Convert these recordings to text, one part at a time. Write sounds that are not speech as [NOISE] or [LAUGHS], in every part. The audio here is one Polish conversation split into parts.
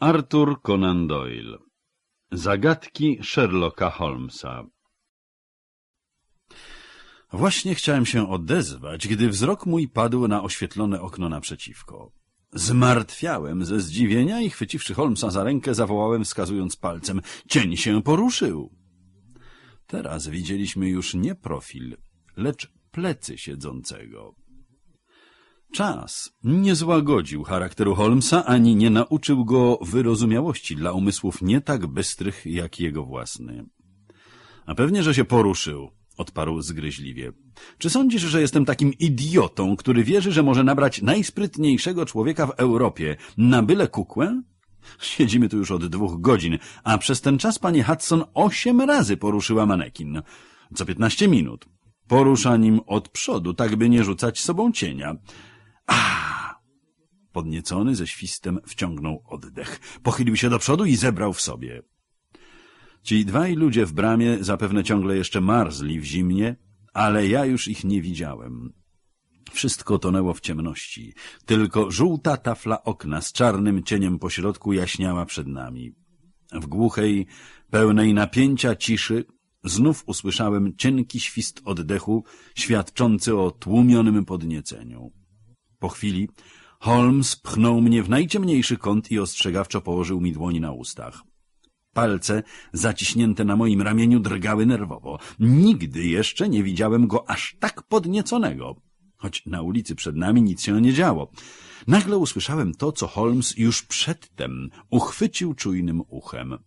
Arthur Conan Doyle Zagadki Sherlocka Holmesa Właśnie chciałem się odezwać, gdy wzrok mój padł na oświetlone okno naprzeciwko. Zmartwiałem ze zdziwienia i chwyciwszy Holmesa za rękę, zawołałem wskazując palcem. Cień się poruszył. Teraz widzieliśmy już nie profil, lecz plecy siedzącego. Czas nie złagodził charakteru Holmesa, ani nie nauczył go wyrozumiałości dla umysłów nie tak bystrych jak jego własny. A pewnie, że się poruszył, odparł zgryźliwie. Czy sądzisz, że jestem takim idiotą, który wierzy, że może nabrać najsprytniejszego człowieka w Europie na byle kukłę? Siedzimy tu już od dwóch godzin, a przez ten czas pani Hudson osiem razy poruszyła manekin. Co piętnaście minut. Porusza nim od przodu, tak by nie rzucać sobą cienia. A! Podniecony ze świstem wciągnął oddech. Pochylił się do przodu i zebrał w sobie. Ci dwaj ludzie w bramie zapewne ciągle jeszcze marzli w zimnie, ale ja już ich nie widziałem. Wszystko tonęło w ciemności. Tylko żółta tafla okna z czarnym cieniem pośrodku jaśniała przed nami. W głuchej, pełnej napięcia ciszy znów usłyszałem cienki świst oddechu, świadczący o tłumionym podnieceniu. Po chwili Holmes pchnął mnie w najciemniejszy kąt i ostrzegawczo położył mi dłoni na ustach. Palce zaciśnięte na moim ramieniu drgały nerwowo. Nigdy jeszcze nie widziałem go aż tak podnieconego. Choć na ulicy przed nami nic się nie działo. Nagle usłyszałem to, co Holmes już przedtem uchwycił czujnym uchem.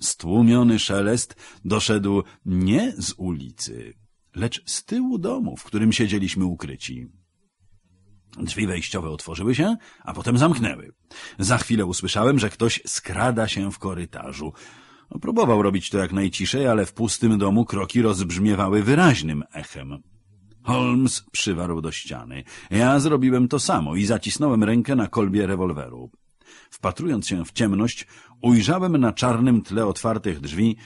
Stłumiony szelest doszedł nie z ulicy, lecz z tyłu domu, w którym siedzieliśmy ukryci. Drzwi wejściowe otworzyły się, a potem zamknęły. Za chwilę usłyszałem, że ktoś skrada się w korytarzu. Próbował robić to jak najciszej, ale w pustym domu kroki rozbrzmiewały wyraźnym echem. Holmes przywarł do ściany. Ja zrobiłem to samo i zacisnąłem rękę na kolbie rewolweru. Wpatrując się w ciemność, ujrzałem na czarnym tle otwartych drzwi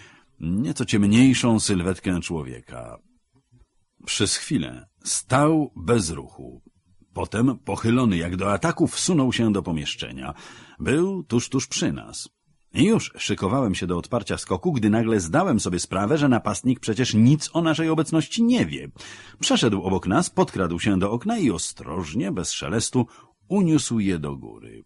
nieco ciemniejszą sylwetkę człowieka. Przez chwilę stał bez ruchu. Potem, pochylony jak do ataku, wsunął się do pomieszczenia. Był tuż, tuż przy nas. I już szykowałem się do odparcia skoku, gdy nagle zdałem sobie sprawę, że napastnik przecież nic o naszej obecności nie wie. Przeszedł obok nas, podkradł się do okna i ostrożnie, bez szelestu, uniósł je do góry.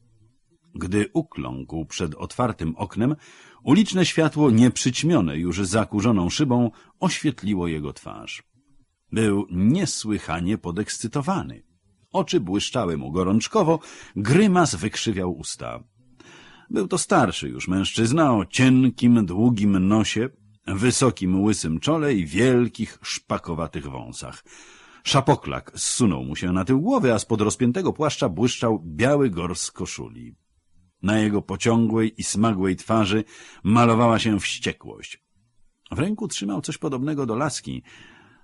Gdy ukląkł przed otwartym oknem, uliczne światło, nieprzyćmione już zakurzoną szybą, oświetliło jego twarz. Był niesłychanie podekscytowany. Oczy błyszczały mu gorączkowo, grymas wykrzywiał usta. Był to starszy już mężczyzna o cienkim, długim nosie, wysokim, łysym czole i wielkich, szpakowatych wąsach. Szapoklak zsunął mu się na tył głowy, a spod rozpiętego płaszcza błyszczał biały gors koszuli. Na jego pociągłej i smagłej twarzy malowała się wściekłość. W ręku trzymał coś podobnego do laski,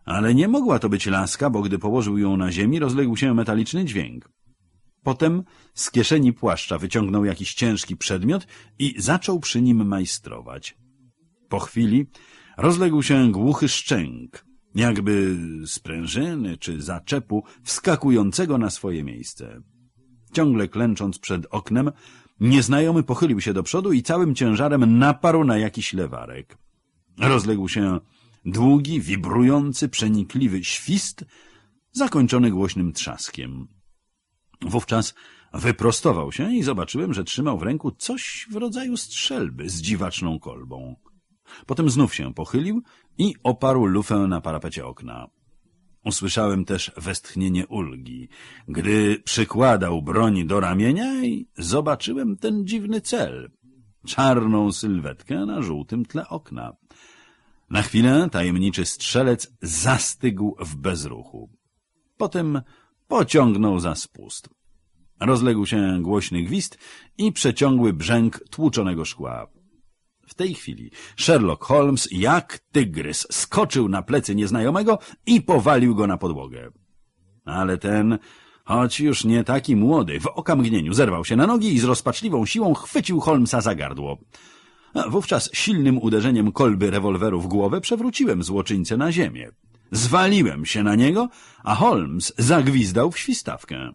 ale nie mogła to być laska, bo gdy położył ją na ziemi, rozległ się metaliczny dźwięk. Potem z kieszeni płaszcza wyciągnął jakiś ciężki przedmiot i zaczął przy nim majstrować. Po chwili rozległ się głuchy szczęk, jakby sprężyny czy zaczepu wskakującego na swoje miejsce. Ciągle klęcząc przed oknem, nieznajomy pochylił się do przodu i całym ciężarem naparł na jakiś lewarek. Rozległ się długi, wibrujący, przenikliwy świst, zakończony głośnym trzaskiem. Wówczas wyprostował się i zobaczyłem, że trzymał w ręku coś w rodzaju strzelby z dziwaczną kolbą. Potem znów się pochylił i oparł lufę na parapecie okna. Usłyszałem też westchnienie ulgi, gdy przykładał broń do ramienia i zobaczyłem ten dziwny cel — czarną sylwetkę na żółtym tle okna. Na chwilę tajemniczy strzelec zastygł w bezruchu. Potem pociągnął za spust. Rozległ się głośny gwizd i przeciągły brzęk tłuczonego szkła. W tej chwili Sherlock Holmes jak tygrys skoczył na plecy nieznajomego i powalił go na podłogę. Ale ten, choć już nie taki młody, w okamgnieniu zerwał się na nogi i z rozpaczliwą siłą chwycił Holmesa za gardło. Wówczas silnym uderzeniem kolby rewolweru w głowę przewróciłem złoczyńcę na ziemię. Zwaliłem się na niego, a Holmes zagwizdał w świstawkę.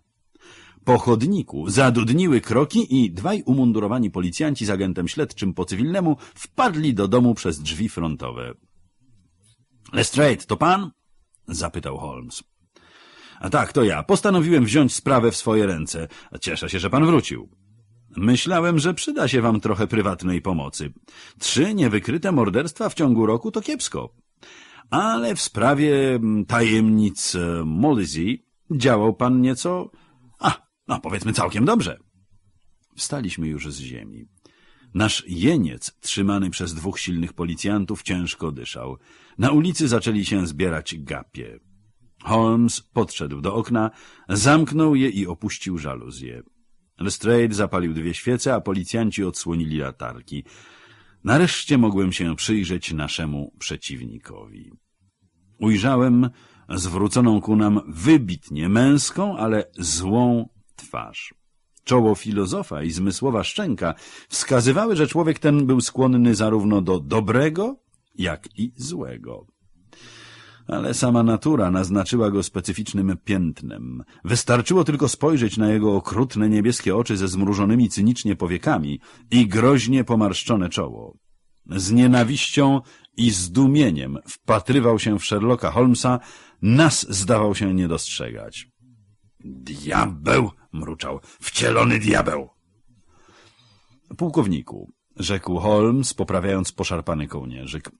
Po chodniku zadudniły kroki i dwaj umundurowani policjanci z agentem śledczym po cywilnemu wpadli do domu przez drzwi frontowe. — Lestrade, to pan? — zapytał Holmes. — A tak, to ja. Postanowiłem wziąć sprawę w swoje ręce. Cieszę się, że pan wrócił. Myślałem, że przyda się wam trochę prywatnej pomocy. Trzy niewykryte morderstwa w ciągu roku to kiepsko. Ale w sprawie mm, tajemnic e, Molysey działał pan nieco... A, no powiedzmy całkiem dobrze. Wstaliśmy już z ziemi. Nasz jeniec, trzymany przez dwóch silnych policjantów, ciężko dyszał. Na ulicy zaczęli się zbierać gapie. Holmes podszedł do okna, zamknął je i opuścił żaluzję. Lestrade zapalił dwie świece, a policjanci odsłonili latarki. Nareszcie mogłem się przyjrzeć naszemu przeciwnikowi. Ujrzałem zwróconą ku nam wybitnie męską, ale złą twarz. Czoło filozofa i zmysłowa szczęka wskazywały, że człowiek ten był skłonny zarówno do dobrego, jak i złego ale sama natura naznaczyła go specyficznym piętnem. Wystarczyło tylko spojrzeć na jego okrutne niebieskie oczy ze zmrużonymi cynicznie powiekami i groźnie pomarszczone czoło. Z nienawiścią i zdumieniem wpatrywał się w Sherlocka Holmesa, nas zdawał się nie dostrzegać. Diabeł! mruczał. Wcielony diabeł! Pułkowniku, rzekł Holmes, poprawiając poszarpany kołnierzyk.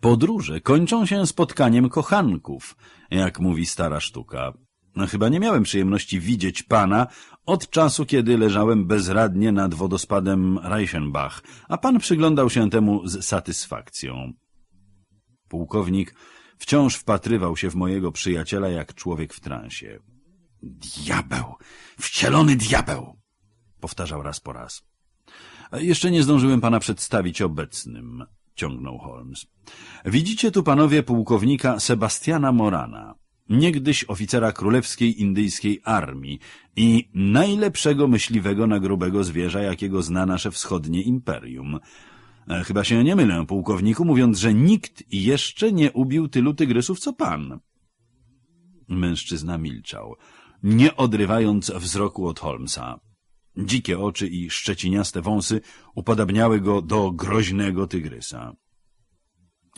Podróże kończą się spotkaniem kochanków, jak mówi stara sztuka. No, chyba nie miałem przyjemności widzieć pana od czasu, kiedy leżałem bezradnie nad wodospadem Reichenbach, a pan przyglądał się temu z satysfakcją. Pułkownik wciąż wpatrywał się w mojego przyjaciela jak człowiek w transie. Diabeł! Wcielony diabeł! Powtarzał raz po raz. Jeszcze nie zdążyłem pana przedstawić obecnym ciągnął Holmes. Widzicie tu panowie pułkownika Sebastiana Morana, niegdyś oficera królewskiej indyjskiej armii i najlepszego myśliwego na grubego zwierza, jakiego zna nasze wschodnie imperium. E, chyba się nie mylę, pułkowniku, mówiąc, że nikt jeszcze nie ubił tylu tygrysów co pan. Mężczyzna milczał, nie odrywając wzroku od Holmesa. Dzikie oczy i szczeciniaste wąsy upodabniały go do groźnego tygrysa.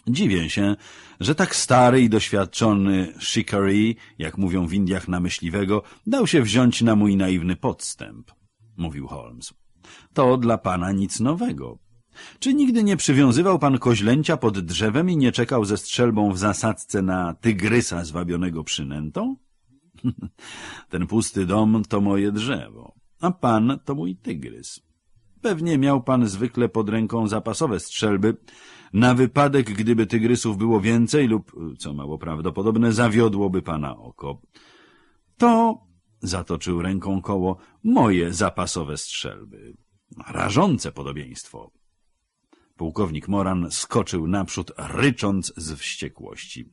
Dziwię się, że tak stary i doświadczony shikari, jak mówią w Indiach na myśliwego, dał się wziąć na mój naiwny podstęp, mówił Holmes. To dla pana nic nowego. Czy nigdy nie przywiązywał pan koźlęcia pod drzewem i nie czekał ze strzelbą w zasadzce na tygrysa zwabionego przynętą? [LAUGHS] Ten pusty dom to moje drzewo a pan to mój tygrys. Pewnie miał pan zwykle pod ręką zapasowe strzelby, na wypadek, gdyby tygrysów było więcej lub, co mało prawdopodobne, zawiodłoby pana oko. To, zatoczył ręką koło, moje zapasowe strzelby. Rażące podobieństwo. Pułkownik Moran skoczył naprzód, rycząc z wściekłości.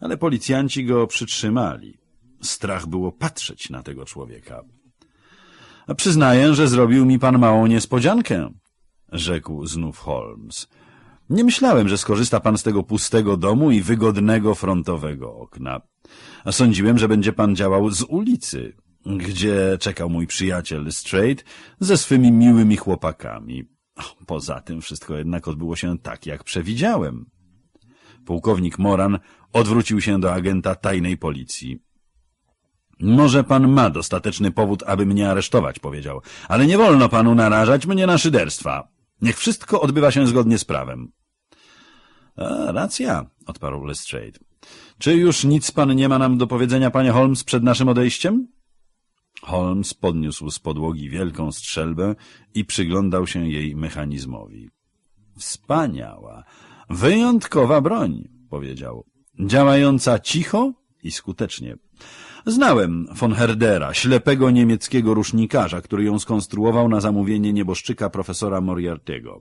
Ale policjanci go przytrzymali. Strach było patrzeć na tego człowieka. Przyznaję, że zrobił mi pan małą niespodziankę, rzekł znów Holmes. Nie myślałem, że skorzysta pan z tego pustego domu i wygodnego frontowego okna. Sądziłem, że będzie pan działał z ulicy, gdzie czekał mój przyjaciel Straight ze swymi miłymi chłopakami. Poza tym wszystko jednak odbyło się tak, jak przewidziałem. Pułkownik Moran odwrócił się do agenta tajnej policji. Może pan ma dostateczny powód, aby mnie aresztować, powiedział, ale nie wolno panu narażać mnie na szyderstwa. Niech wszystko odbywa się zgodnie z prawem. A, racja, odparł Lestrade. Czy już nic pan nie ma nam do powiedzenia, panie Holmes, przed naszym odejściem? Holmes podniósł z podłogi wielką strzelbę i przyglądał się jej mechanizmowi. Wspaniała, wyjątkowa broń, powiedział, działająca cicho i skutecznie. Znałem von Herdera, ślepego niemieckiego rusznikarza, który ją skonstruował na zamówienie nieboszczyka profesora Moriarty'ego.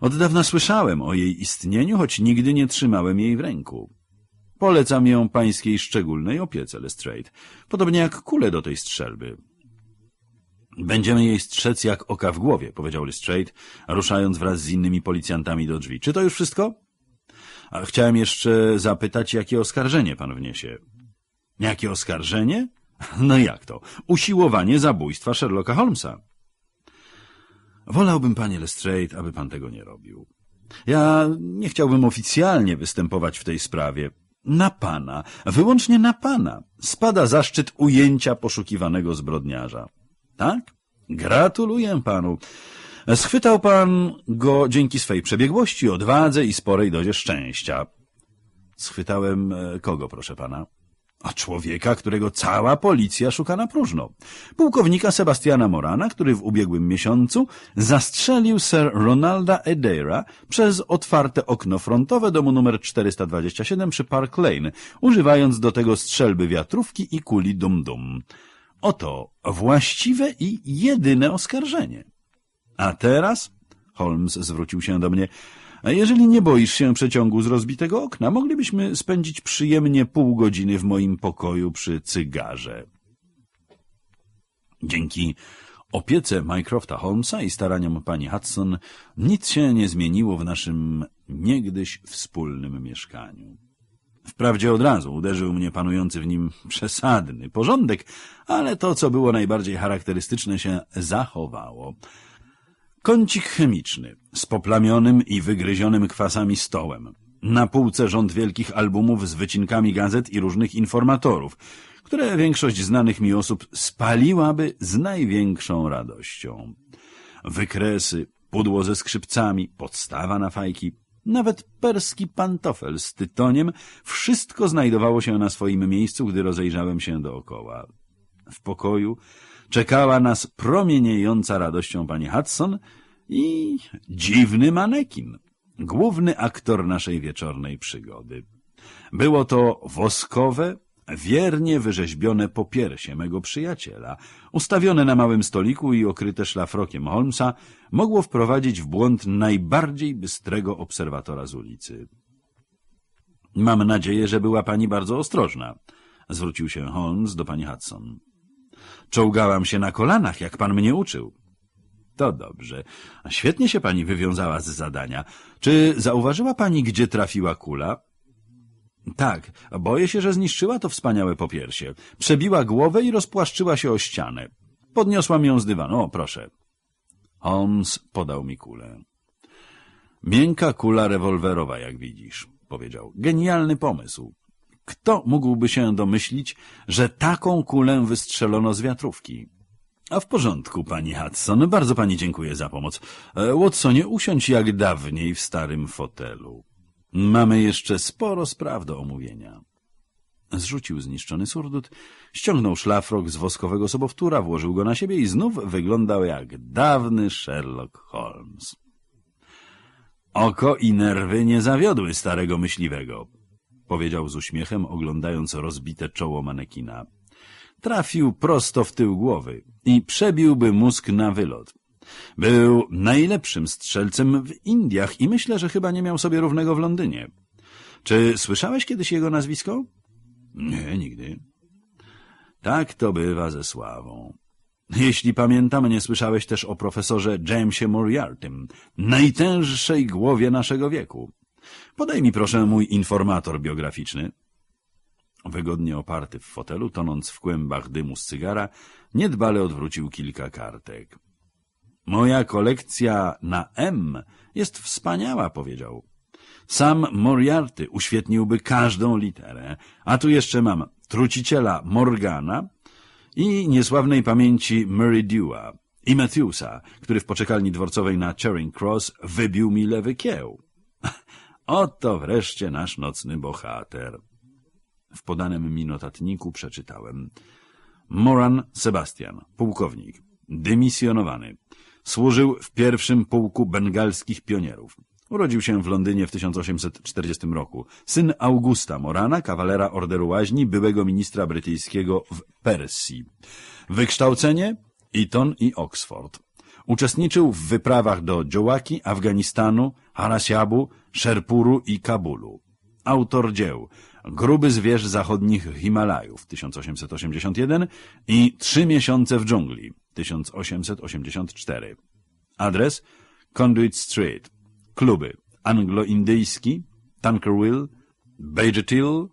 Od dawna słyszałem o jej istnieniu, choć nigdy nie trzymałem jej w ręku. Polecam ją pańskiej szczególnej opiece, Lestrade, podobnie jak kulę do tej strzelby. Będziemy jej strzec jak oka w głowie, powiedział Lestrade, ruszając wraz z innymi policjantami do drzwi. Czy to już wszystko? A chciałem jeszcze zapytać, jakie oskarżenie pan wniesie. Jakie oskarżenie? [LAUGHS] No jak to? Usiłowanie zabójstwa Sherlocka Holmesa. Wolałbym, panie Lestrade, aby pan tego nie robił. Ja nie chciałbym oficjalnie występować w tej sprawie. Na pana, wyłącznie na pana, spada zaszczyt ujęcia poszukiwanego zbrodniarza. Tak? Gratuluję panu. Schwytał pan go dzięki swej przebiegłości, odwadze i sporej dozie szczęścia. Schwytałem e, kogo, proszę pana? A człowieka, którego cała policja szuka na próżno. Pułkownika Sebastiana Morana, który w ubiegłym miesiącu zastrzelił Sir Ronalda Edeira przez otwarte okno frontowe domu numer 427 przy Park Lane, używając do tego strzelby wiatrówki i kuli dum-dum. Oto właściwe i jedyne oskarżenie. A teraz, Holmes zwrócił się do mnie, a jeżeli nie boisz się przeciągu z rozbitego okna, moglibyśmy spędzić przyjemnie pół godziny w moim pokoju przy cygarze. Dzięki opiece Mycrofta Holmesa i staraniom pani Hudson nic się nie zmieniło w naszym niegdyś wspólnym mieszkaniu. Wprawdzie od razu uderzył mnie panujący w nim przesadny porządek, ale to, co było najbardziej charakterystyczne, się zachowało. Kącik chemiczny, z poplamionym i wygryzionym kwasami stołem. Na półce rząd wielkich albumów z wycinkami gazet i różnych informatorów, które większość znanych mi osób spaliłaby z największą radością. Wykresy, pudło ze skrzypcami, podstawa na fajki, nawet perski pantofel z tytoniem, wszystko znajdowało się na swoim miejscu, gdy rozejrzałem się dookoła. W pokoju czekała nas promieniejąca radością pani Hudson i dziwny manekin, główny aktor naszej wieczornej przygody. Było to woskowe, wiernie wyrzeźbione popiersie mego przyjaciela, ustawione na małym stoliku i okryte szlafrokiem Holmesa, mogło wprowadzić w błąd najbardziej bystrego obserwatora z ulicy. Mam nadzieję, że była pani bardzo ostrożna, zwrócił się Holmes do pani Hudson. Czołgałam się na kolanach, jak pan mnie uczył. To dobrze. Świetnie się pani wywiązała z zadania. Czy zauważyła pani, gdzie trafiła kula? Tak, boję się, że zniszczyła to wspaniałe popiersie. Przebiła głowę i rozpłaszczyła się o ścianę. Podniosłam ją z dywanu. O, proszę. Holmes podał mi kulę. Miękka kula rewolwerowa, jak widzisz, powiedział. Genialny pomysł. Kto mógłby się domyślić, że taką kulę wystrzelono z wiatrówki? A w porządku, pani Hudson. Bardzo pani dziękuję za pomoc. E, Watsonie, usiądź jak dawniej w starym fotelu. Mamy jeszcze sporo spraw do omówienia. Zrzucił zniszczony surdut, ściągnął szlafrok z woskowego sobowtóra, włożył go na siebie i znów wyglądał jak dawny Sherlock Holmes. Oko i nerwy nie zawiodły starego myśliwego, powiedział z uśmiechem, oglądając rozbite czoło manekina. Trafił prosto w tył głowy i przebiłby mózg na wylot. Był najlepszym strzelcem w Indiach i myślę, że chyba nie miał sobie równego w Londynie. Czy słyszałeś kiedyś jego nazwisko? Nie, nigdy. Tak to bywa ze sławą. Jeśli pamiętam, nie słyszałeś też o profesorze Jamesie Moriartym, najtęższej głowie naszego wieku. Podaj mi proszę mój informator biograficzny. Wygodnie oparty w fotelu, tonąc w kłębach dymu z cygara, niedbale odwrócił kilka kartek. Moja kolekcja na M jest wspaniała, powiedział. Sam Moriarty uświetniłby każdą literę, a tu jeszcze mam truciciela Morgana i niesławnej pamięci Meridewa i Matthewsa, który w poczekalni dworcowej na Charing Cross wybił mi lewy kieł. Oto wreszcie nasz nocny bohater. W podanym mi notatniku przeczytałem. Moran Sebastian, pułkownik, dymisjonowany. Służył w pierwszym pułku bengalskich pionierów. Urodził się w Londynie w 1840 roku. Syn Augusta Morana, kawalera Orderu Łaźni, byłego ministra brytyjskiego w Persji. Wykształcenie Eton i Oxford. Uczestniczył w wyprawach do Działaki, Afganistanu, Harasiabu, Szerpuru i Kabulu. Autor dzieł Gruby zwierz zachodnich Himalajów 1881 i Trzy miesiące w dżungli 1884. Adres Conduit Street. Kluby anglo-indyjski, Tankerville, Bajetil,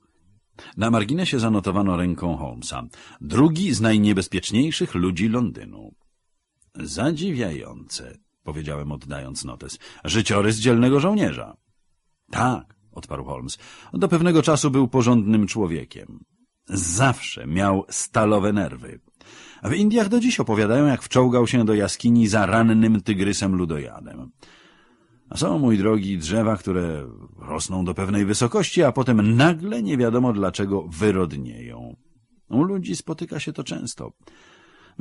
Na marginesie zanotowano ręką Holmesa. Drugi z najniebezpieczniejszych ludzi Londynu. Zadziwiające, powiedziałem oddając notes. Życiorys dzielnego żołnierza. Tak, odparł Holmes. Do pewnego czasu był porządnym człowiekiem. Zawsze miał stalowe nerwy. W Indiach do dziś opowiadają, jak wczołgał się do jaskini za rannym tygrysem ludojadem. A są, mój drogi, drzewa, które rosną do pewnej wysokości, a potem nagle nie wiadomo dlaczego wyrodnieją. U ludzi spotyka się to często.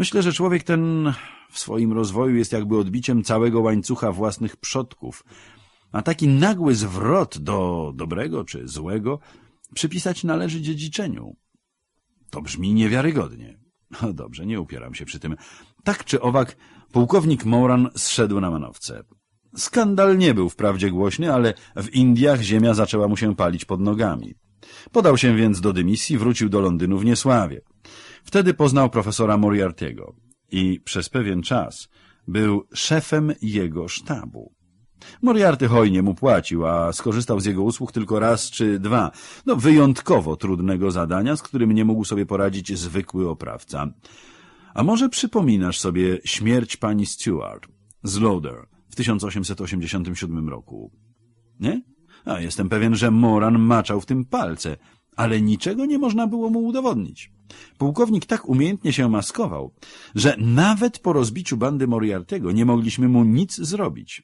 Myślę, że człowiek ten w swoim rozwoju jest jakby odbiciem całego łańcucha własnych przodków, a taki nagły zwrot do dobrego czy złego przypisać należy dziedziczeniu. To brzmi niewiarygodnie. No dobrze, nie upieram się przy tym. Tak czy owak, pułkownik Moran zszedł na manowce. Skandal nie był wprawdzie głośny, ale w Indiach ziemia zaczęła mu się palić pod nogami. Podał się więc do dymisji, wrócił do Londynu w niesławie. Wtedy poznał profesora Moriarty'ego i przez pewien czas był szefem jego sztabu. Moriarty hojnie mu płacił, a skorzystał z jego usług tylko raz czy dwa. No, wyjątkowo trudnego zadania, z którym nie mógł sobie poradzić zwykły oprawca. A może przypominasz sobie śmierć pani Stewart z Lauder w 1887 roku? Nie? A jestem pewien, że Moran maczał w tym palce, ale niczego nie można było mu udowodnić. Pułkownik tak umiejętnie się maskował, że nawet po rozbiciu bandy Moriartego nie mogliśmy mu nic zrobić.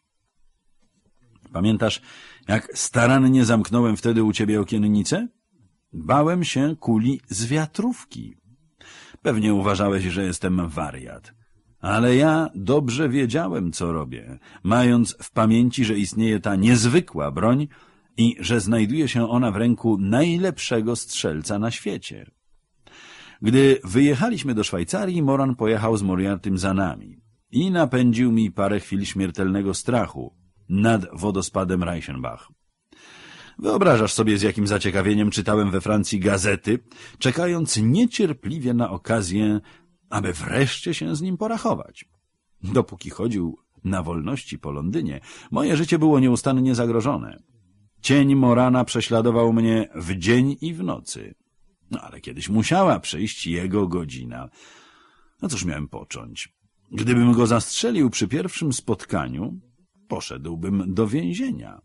Pamiętasz, jak starannie zamknąłem wtedy u ciebie okiennicę? Bałem się kuli z wiatrówki. Pewnie uważałeś, że jestem wariat. Ale ja dobrze wiedziałem, co robię, mając w pamięci, że istnieje ta niezwykła broń i że znajduje się ona w ręku najlepszego strzelca na świecie. Gdy wyjechaliśmy do Szwajcarii, Moran pojechał z Moriartym za nami i napędził mi parę chwil śmiertelnego strachu nad wodospadem Reichenbach. Wyobrażasz sobie, z jakim zaciekawieniem czytałem we Francji gazety, czekając niecierpliwie na okazję, aby wreszcie się z nim porachować. Dopóki chodził na wolności po Londynie, moje życie było nieustannie zagrożone. Cień Morana prześladował mnie w dzień i w nocy. No ale kiedyś musiała przyjść jego godzina. No cóż miałem począć? Gdybym go zastrzelił przy pierwszym spotkaniu, poszedłbym do więzienia.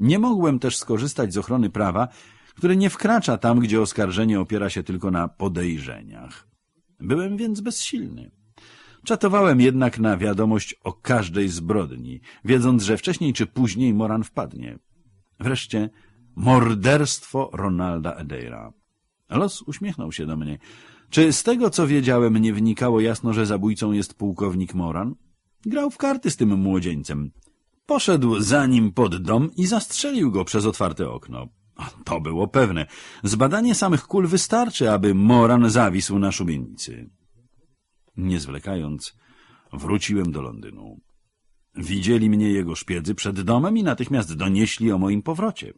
Nie mogłem też skorzystać z ochrony prawa, które nie wkracza tam, gdzie oskarżenie opiera się tylko na podejrzeniach. Byłem więc bezsilny. Czatowałem jednak na wiadomość o każdej zbrodni, wiedząc, że wcześniej czy później Moran wpadnie. Wreszcie morderstwo Ronalda Edeira. Los uśmiechnął się do mnie. Czy z tego, co wiedziałem, nie wnikało jasno, że zabójcą jest pułkownik Moran? Grał w karty z tym młodzieńcem. Poszedł za nim pod dom i zastrzelił go przez otwarte okno. To było pewne. Zbadanie samych kul wystarczy, aby Moran zawisł na szubienicy. Nie zwlekając, wróciłem do Londynu. Widzieli mnie jego szpiedzy przed domem i natychmiast donieśli o moim powrocie.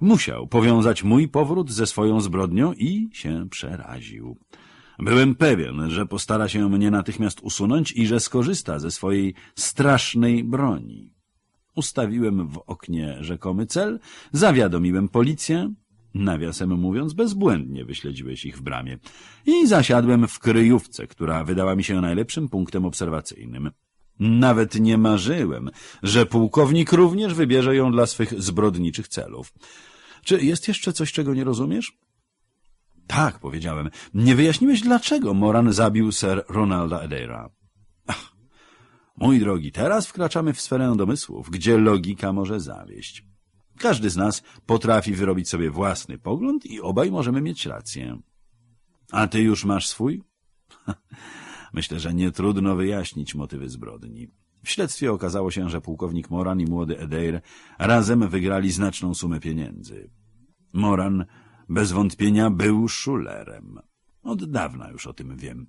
Musiał powiązać mój powrót ze swoją zbrodnią i się przeraził. Byłem pewien, że postara się mnie natychmiast usunąć i że skorzysta ze swojej strasznej broni. Ustawiłem w oknie rzekomy cel, zawiadomiłem policję, nawiasem mówiąc, bezbłędnie wyśledziłeś ich w bramie i zasiadłem w kryjówce, która wydała mi się najlepszym punktem obserwacyjnym. Nawet nie marzyłem, że pułkownik również wybierze ją dla swych zbrodniczych celów. Czy jest jeszcze coś, czego nie rozumiesz? Tak, powiedziałem. Nie wyjaśniłeś, dlaczego Moran zabił Sir Ronalda Edeira. Ach, mój drogi, teraz wkraczamy w sferę domysłów, gdzie logika może zawieść. Każdy z nas potrafi wyrobić sobie własny pogląd i obaj możemy mieć rację. A ty już masz swój? [LAUGHS] Myślę, że nie trudno wyjaśnić motywy zbrodni. W śledztwie okazało się, że pułkownik Moran i młody Edeir razem wygrali znaczną sumę pieniędzy. Moran bez wątpienia był szulerem. Od dawna już o tym wiem.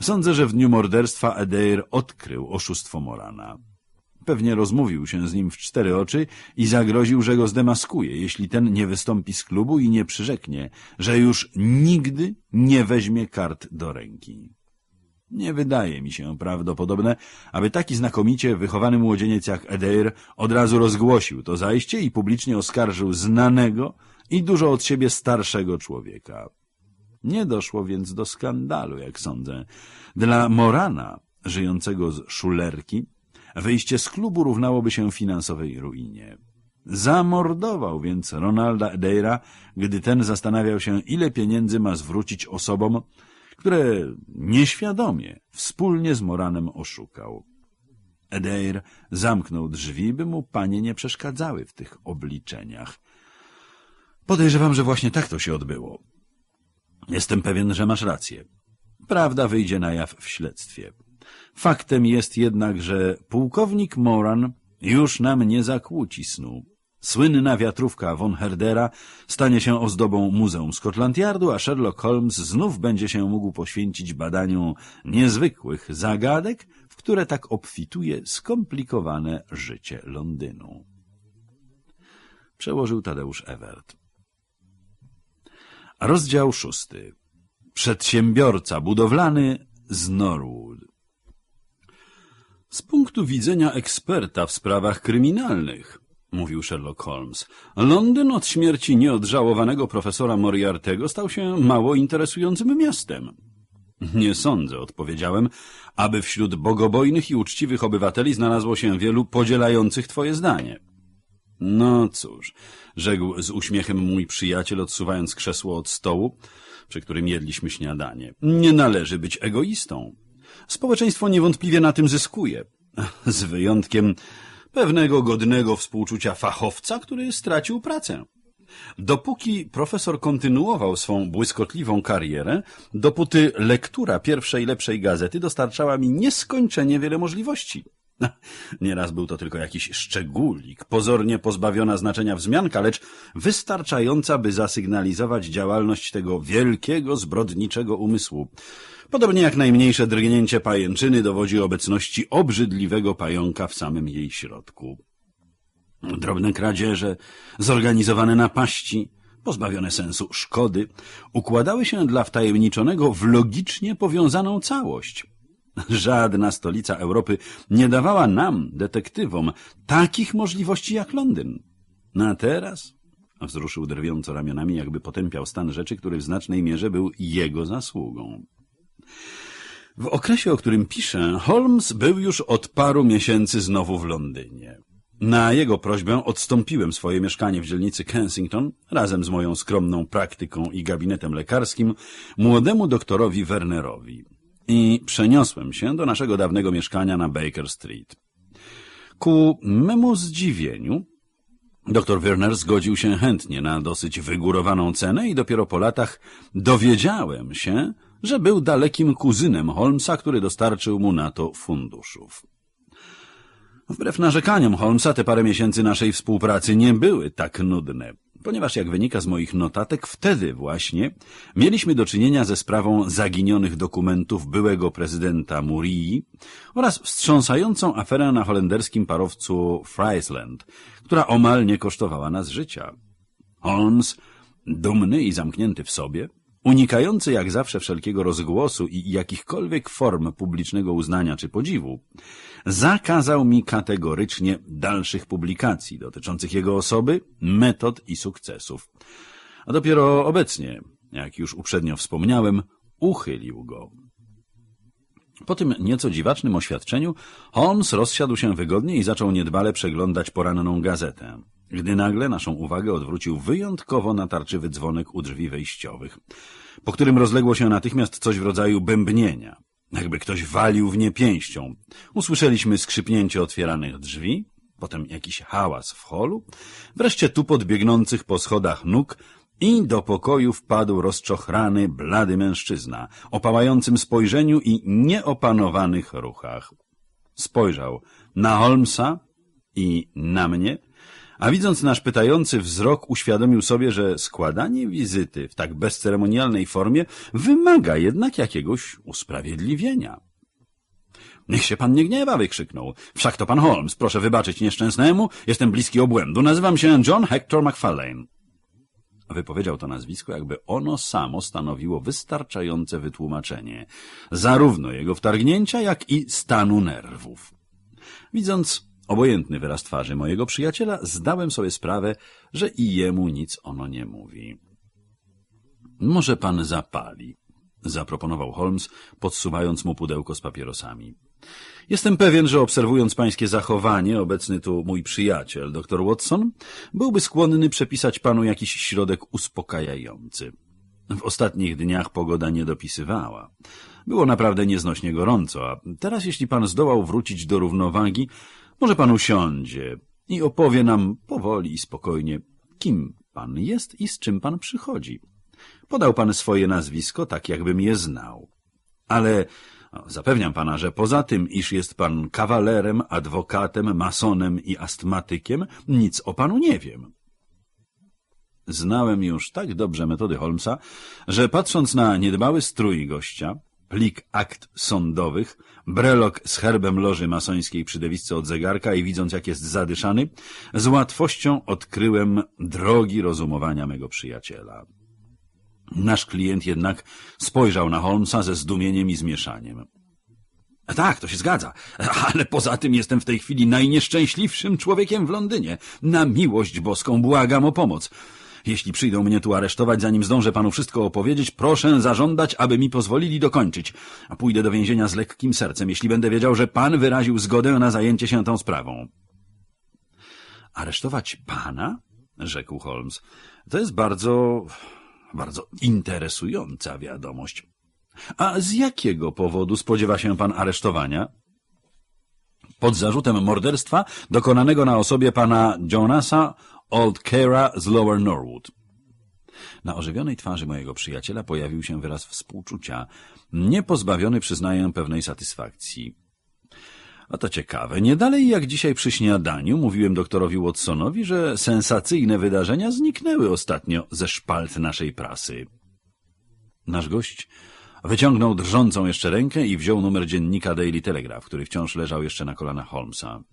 Sądzę, że w dniu morderstwa Edeir odkrył oszustwo Morana. Pewnie rozmówił się z nim w cztery oczy i zagroził, że go zdemaskuje, jeśli ten nie wystąpi z klubu i nie przyrzeknie, że już nigdy nie weźmie kart do ręki. Nie wydaje mi się prawdopodobne, aby taki znakomicie wychowany młodzieniec jak Edeir od razu rozgłosił to zajście i publicznie oskarżył znanego, i dużo od siebie starszego człowieka. Nie doszło więc do skandalu, jak sądzę. Dla Morana, żyjącego z szulerki, wyjście z klubu równałoby się finansowej ruinie. Zamordował więc Ronalda Edeira, gdy ten zastanawiał się, ile pieniędzy ma zwrócić osobom, które nieświadomie wspólnie z Moranem oszukał. Edeir zamknął drzwi, by mu panie nie przeszkadzały w tych obliczeniach. Podejrzewam, że właśnie tak to się odbyło. Jestem pewien, że masz rację. Prawda wyjdzie na jaw w śledztwie. Faktem jest jednak, że pułkownik Moran już nam nie zakłóci snu. Słynna wiatrówka von Herdera stanie się ozdobą Muzeum Scotland Yardu, a Sherlock Holmes znów będzie się mógł poświęcić badaniu niezwykłych zagadek, w które tak obfituje skomplikowane życie Londynu. Przełożył Tadeusz Ewert. Rozdział szósty. Przedsiębiorca budowlany z Norwood. Z punktu widzenia eksperta w sprawach kryminalnych, mówił Sherlock Holmes, Londyn od śmierci nieodżałowanego profesora Moriartego stał się mało interesującym miastem. Nie sądzę, odpowiedziałem, aby wśród bogobojnych i uczciwych obywateli znalazło się wielu podzielających twoje zdanie. No cóż, rzekł z uśmiechem mój przyjaciel, odsuwając krzesło od stołu, przy którym jedliśmy śniadanie. Nie należy być egoistą. Społeczeństwo niewątpliwie na tym zyskuje. [LAUGHS] Z wyjątkiem pewnego godnego współczucia fachowca, który stracił pracę. Dopóki profesor kontynuował swą błyskotliwą karierę, dopóty lektura pierwszej lepszej gazety dostarczała mi nieskończenie wiele możliwości. [LAUGHS] Nieraz był to tylko jakiś szczególik, pozornie pozbawiona znaczenia wzmianka, lecz wystarczająca, by zasygnalizować działalność tego wielkiego, zbrodniczego umysłu. Podobnie jak najmniejsze drgnięcie pajęczyny dowodzi obecności obrzydliwego pająka w samym jej środku. Drobne kradzieże, zorganizowane napaści, pozbawione sensu szkody, układały się dla wtajemniczonego w logicznie powiązaną całość – Żadna stolica Europy nie dawała nam, detektywom, takich możliwości jak Londyn. No a teraz? Wzruszył drwiąco ramionami, jakby potępiał stan rzeczy, który w znacznej mierze był jego zasługą. W okresie, o którym piszę, Holmes był już od paru miesięcy znowu w Londynie. Na jego prośbę odstąpiłem swoje mieszkanie w dzielnicy Kensington razem z moją skromną praktyką i gabinetem lekarskim młodemu doktorowi Wernerowi i przeniosłem się do naszego dawnego mieszkania na Baker Street. Ku memu zdziwieniu Doktor Werner zgodził się chętnie na dosyć wygórowaną cenę i dopiero po latach dowiedziałem się, że był dalekim kuzynem Holmesa, który dostarczył mu na to funduszów. Wbrew narzekaniom Holmesa te parę miesięcy naszej współpracy nie były tak nudne ponieważ jak wynika z moich notatek, wtedy właśnie mieliśmy do czynienia ze sprawą zaginionych dokumentów byłego prezydenta Murii oraz wstrząsającą aferę na holenderskim parowcu Friesland, która omal nie kosztowała nas życia. Holmes, dumny i zamknięty w sobie, unikający jak zawsze wszelkiego rozgłosu i jakichkolwiek form publicznego uznania czy podziwu, zakazał mi kategorycznie dalszych publikacji dotyczących jego osoby, metod i sukcesów. A dopiero obecnie, jak już uprzednio wspomniałem, uchylił go. Po tym nieco dziwacznym oświadczeniu Holmes rozsiadł się wygodnie i zaczął niedbale przeglądać poranną gazetę, gdy nagle naszą uwagę odwrócił wyjątkowo natarczywy dzwonek u drzwi wejściowych, po którym rozległo się natychmiast coś w rodzaju bębnienia jakby ktoś walił w nie pięścią. Usłyszeliśmy skrzypnięcie otwieranych drzwi, potem jakiś hałas w holu, wreszcie tu podbiegnących po schodach nóg i do pokoju wpadł rozczochrany, blady mężczyzna, o pałającym spojrzeniu i nieopanowanych ruchach. Spojrzał na Holmesa i na mnie, a widząc nasz pytający wzrok, uświadomił sobie, że składanie wizyty w tak bezceremonialnej formie wymaga jednak jakiegoś usprawiedliwienia. Niech się pan nie gniewa, wykrzyknął. Wszak to pan Holmes, proszę wybaczyć nieszczęsnemu, jestem bliski obłędu, nazywam się John Hector McFarlane. Wypowiedział to nazwisko, jakby ono samo stanowiło wystarczające wytłumaczenie zarówno jego wtargnięcia, jak i stanu nerwów. Widząc, obojętny wyraz twarzy mojego przyjaciela, zdałem sobie sprawę, że i jemu nic ono nie mówi. Może pan zapali, zaproponował Holmes, podsuwając mu pudełko z papierosami. Jestem pewien, że obserwując pańskie zachowanie, obecny tu mój przyjaciel, dr Watson, byłby skłonny przepisać panu jakiś środek uspokajający. W ostatnich dniach pogoda nie dopisywała. Było naprawdę nieznośnie gorąco, a teraz jeśli pan zdołał wrócić do równowagi, może pan usiądzie i opowie nam powoli i spokojnie, kim pan jest i z czym pan przychodzi. Podał pan swoje nazwisko, tak jakbym je znał. Ale no, zapewniam pana, że poza tym, iż jest pan kawalerem, adwokatem, masonem i astmatykiem, nic o panu nie wiem. Znałem już tak dobrze metody Holmesa, że patrząc na niedbały strój gościa, plik akt sądowych, brelok z herbem loży masońskiej przy dewisce od zegarka i widząc, jak jest zadyszany, z łatwością odkryłem drogi rozumowania mego przyjaciela. Nasz klient jednak spojrzał na Holmesa ze zdumieniem i zmieszaniem. Tak, to się zgadza, ale poza tym jestem w tej chwili najnieszczęśliwszym człowiekiem w Londynie. Na miłość boską błagam o pomoc. Jeśli przyjdą mnie tu aresztować, zanim zdążę panu wszystko opowiedzieć, proszę zażądać, aby mi pozwolili dokończyć. A pójdę do więzienia z lekkim sercem, jeśli będę wiedział, że pan wyraził zgodę na zajęcie się tą sprawą. Aresztować pana? rzekł Holmes. To jest bardzo, bardzo interesująca wiadomość. A z jakiego powodu spodziewa się pan aresztowania? Pod zarzutem morderstwa dokonanego na osobie pana Jonasa Old Kera z Lower Norwood. Na ożywionej twarzy mojego przyjaciela pojawił się wyraz współczucia, niepozbawiony, przyznaję, pewnej satysfakcji. A to ciekawe. Nie dalej jak dzisiaj przy śniadaniu mówiłem doktorowi Watsonowi, że sensacyjne wydarzenia zniknęły ostatnio ze szpalt naszej prasy. Nasz gość wyciągnął drżącą jeszcze rękę i wziął numer dziennika Daily Telegraph, który wciąż leżał jeszcze na kolanach Holmesa.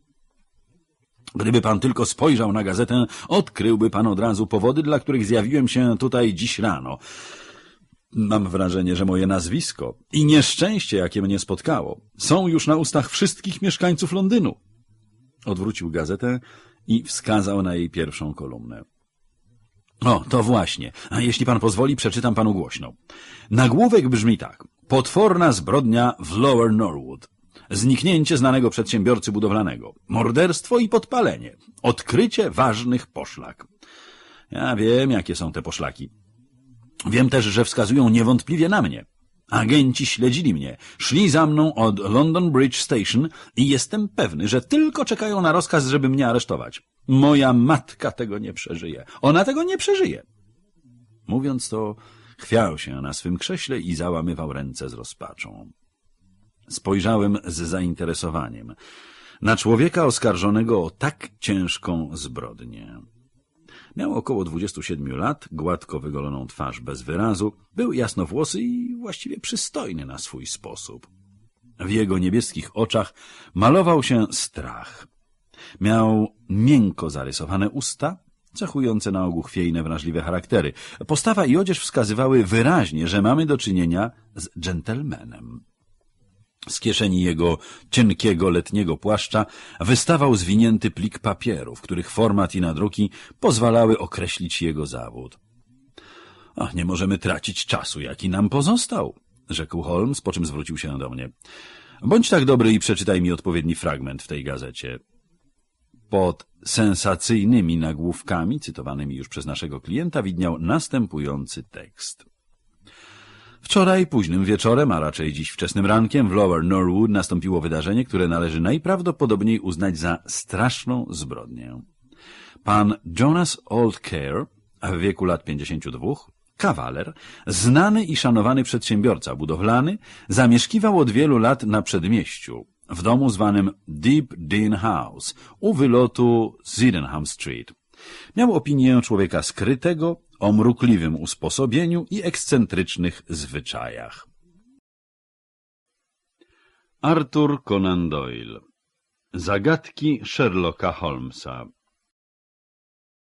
Gdyby pan tylko spojrzał na gazetę, odkryłby pan od razu powody, dla których zjawiłem się tutaj dziś rano. Mam wrażenie, że moje nazwisko i nieszczęście, jakie mnie spotkało, są już na ustach wszystkich mieszkańców Londynu. Odwrócił gazetę i wskazał na jej pierwszą kolumnę. O, to właśnie. A jeśli pan pozwoli, przeczytam panu głośno. Nagłówek brzmi tak. Potworna zbrodnia w Lower Norwood. Zniknięcie znanego przedsiębiorcy budowlanego. Morderstwo i podpalenie. Odkrycie ważnych poszlak. Ja wiem, jakie są te poszlaki. Wiem też, że wskazują niewątpliwie na mnie. Agenci śledzili mnie, szli za mną od London Bridge Station i jestem pewny, że tylko czekają na rozkaz, żeby mnie aresztować. Moja matka tego nie przeżyje. Ona tego nie przeżyje. Mówiąc to, chwiał się na swym krześle i załamywał ręce z rozpaczą. Spojrzałem z zainteresowaniem na człowieka oskarżonego o tak ciężką zbrodnię. Miał około 27 lat, gładko wygoloną twarz bez wyrazu, był jasnowłosy i właściwie przystojny na swój sposób. W jego niebieskich oczach malował się strach. Miał miękko zarysowane usta, cechujące na ogół chwiejne, wrażliwe charaktery. Postawa i odzież wskazywały wyraźnie, że mamy do czynienia z dżentelmenem. Z kieszeni jego cienkiego letniego płaszcza wystawał zwinięty plik papierów, których format i nadruki pozwalały określić jego zawód. Ach, nie możemy tracić czasu, jaki nam pozostał, rzekł Holmes, po czym zwrócił się do mnie. Bądź tak dobry i przeczytaj mi odpowiedni fragment w tej gazecie. Pod sensacyjnymi nagłówkami, cytowanymi już przez naszego klienta, widniał następujący tekst. Wczoraj późnym wieczorem, a raczej dziś wczesnym rankiem w Lower Norwood nastąpiło wydarzenie, które należy najprawdopodobniej uznać za straszną zbrodnię. Pan Jonas Oldcare, w wieku lat 52, kawaler, znany i szanowany przedsiębiorca budowlany, zamieszkiwał od wielu lat na przedmieściu, w domu zwanym Deep Dean House, u wylotu Sydenham Street. Miał opinię człowieka skrytego, o mrukliwym usposobieniu i ekscentrycznych zwyczajach. Arthur Conan Doyle Zagadki Sherlocka Holmesa